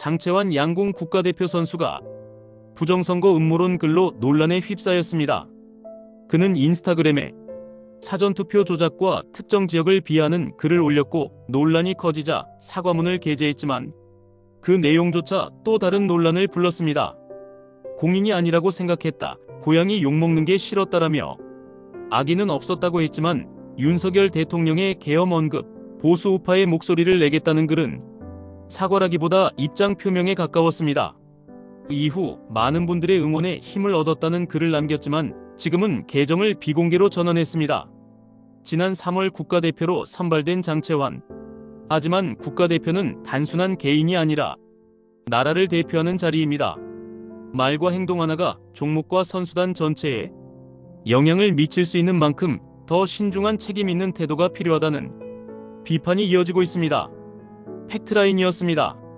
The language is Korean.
장채환 양궁 국가대표 선수가 부정선거 음모론 글로 논란에 휩싸였습니다. 그는 인스타그램에 사전투표 조작과 특정 지역을 비하하는 글을 올렸고 논란이 커지자 사과문을 게재했지만 그 내용조차 또 다른 논란을 불렀습니다. 공인이 아니라고 생각했다. 고양이 욕먹는 게 싫었다라며 악의는 없었다고 했지만 윤석열 대통령의 계엄 언급, 보수 우파의 목소리를 내겠다는 글은 사과라기보다 입장 표명에 가까웠습니다. 이후 많은 분들의 응원에 힘을 얻었다는 글을 남겼지만 지금은 계정을 비공개로 전환했습니다. 지난 3월 국가대표로 선발된 장채환. 하지만 국가대표는 단순한 개인이 아니라 나라를 대표하는 자리입니다. 말과 행동 하나가 종목과 선수단 전체에 영향을 미칠 수 있는 만큼 더 신중한 책임 있는 태도가 필요하다는 비판이 이어지고 있습니다. 팩트라인이었습니다.